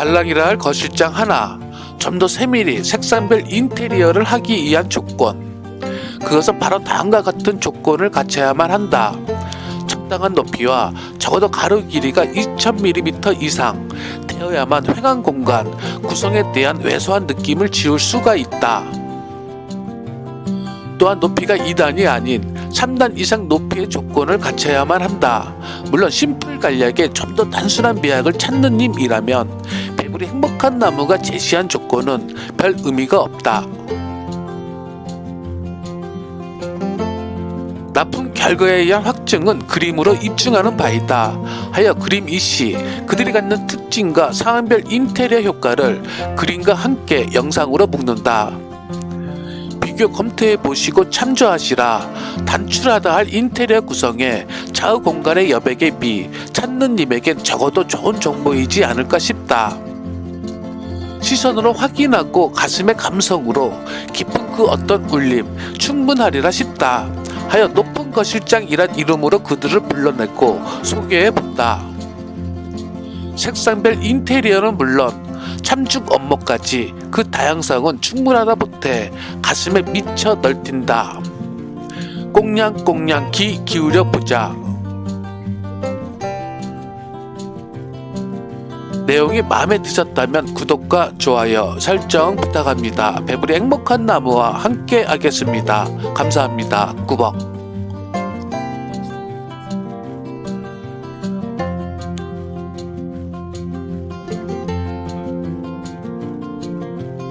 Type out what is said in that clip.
달랑이라 할 거실장 하나, 좀 더 세밀히 색상별 인테리어를 하기 위한 조건. 그것은 바로 다음과 같은 조건을 갖춰야만 한다. 적당한 높이와 적어도 가로 길이가 2000mm 이상 되어야만 횡한 공간, 구성에 대한 왜소한 느낌을 지울 수가 있다. 또한 높이가 2단이 아닌 3단 이상 높이의 조건을 갖춰야만 한다. 물론 심플 간략에 좀 더 단순한 미학을 찾는 님이라면 배불리 행복한 나무가 제시한 조건은 별 의미가 없다. 납품 결과에 의한 확증은 그림으로 입증하는 바이다. 하여 그림 이시 그들이 갖는 특징과 상황별 인테리어 효과를 그림과 함께 영상으로 묶는다. 비교 검토해 보시고 참조하시라. 단출하다 할 인테리어 구성에 좌우 공간의 여백의 미 찾는 님에겐 적어도 좋은 정보이지 않을까 싶다. 시선으로 확인하고 가슴의 감성으로 깊은 그 어떤 울림 충분하리라 싶다. 하여 높은 거실장이란 이름으로 그들을 불러냈고 소개해 본다. 색상별 인테리어는 물론 참죽 업무까지 그 다양성은 충분하다 못해 가슴에 미쳐 널뛴다. 꽁냥꽁냥 귀 기울여 보자. 내용이 마음에 드셨다면 구독과 좋아요, 설정 부탁합니다. 배불리 행복한 나무와 함께 하겠습니다. 감사합니다. 꾸벅.